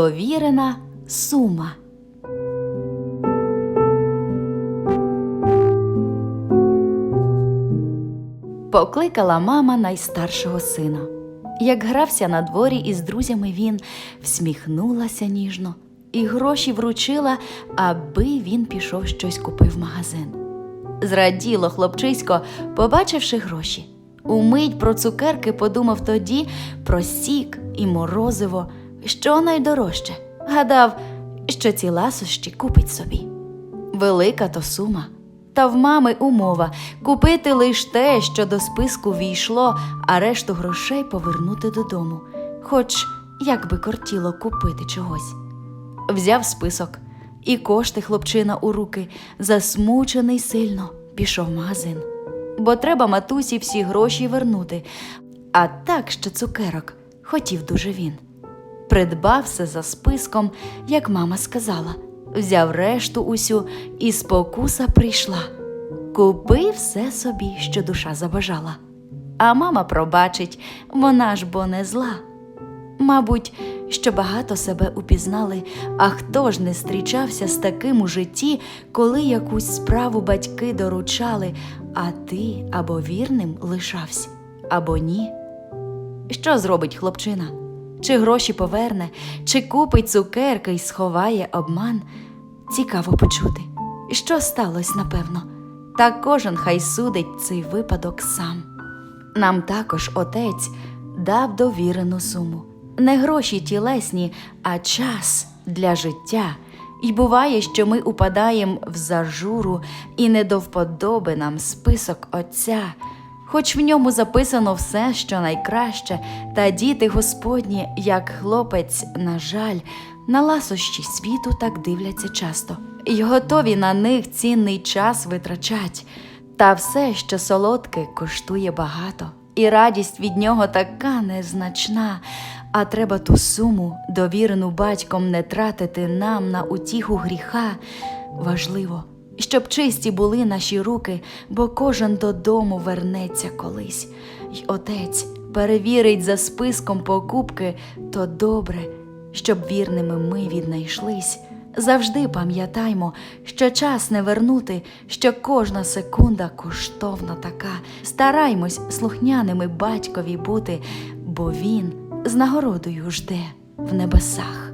Довірена сума. Покликала мама найстаршого сина. Як грався на дворі із друзями він, всміхнулася ніжно і гроші вручила, аби він пішов щось купив в магазин. Зраділо хлопчисько, побачивши гроші. Умить про цукерки подумав тоді про сік і морозиво, що найдорожче. Гадав, що ці ласощі купить собі. Велика то сума. Та в мами умова купити лиш те, що до списку війшло, а решту грошей повернути додому, хоч як би кортіло купити чогось. Взяв список, і кошти хлопчина у руки, засмучений сильно, пішов в магазин. Бо треба матусі всі гроші вернути, а так, що цукерок хотів дуже він. Придбав все за списком, як мама сказала, взяв решту усю, і спокуса прийшла. Купи все собі, що душа забажала. А мама пробачить, вона ж бо не зла. Мабуть, що багато себе упізнали, а хто ж не зустрічався з таким у житті, коли якусь справу батьки доручали, а ти або вірним лишався, або ні. Що зробить хлопчина? Чи гроші поверне, чи купить цукерки й сховає обман? Цікаво почути, що сталося, напевно, та кожен хай судить цей випадок сам. Нам також отець дав довірену суму. Не гроші тілесні, а час для життя. І буває, що ми упадаємо в зажуру, і не до вподоби нам список Отця, хоч в ньому записано все, що найкраще, та діти Господні, як хлопець, на жаль, на ласощі світу так дивляться часто, і готові на них цінний час витрачать. Та все, що солодке, коштує багато, і радість від нього така незначна. А треба ту суму, довірену батьком, не тратити нам на утіху гріха. Важливо, щоб чисті були наші руки, бо кожен додому вернеться колись. Й отець перевірить за списком покупки, то добре, щоб вірними ми віднайшлись. Завжди пам'ятаймо, що час не вернути, що кожна секунда коштовна така. Стараймось слухняними батькові бути, бо він з нагородою жде в небесах.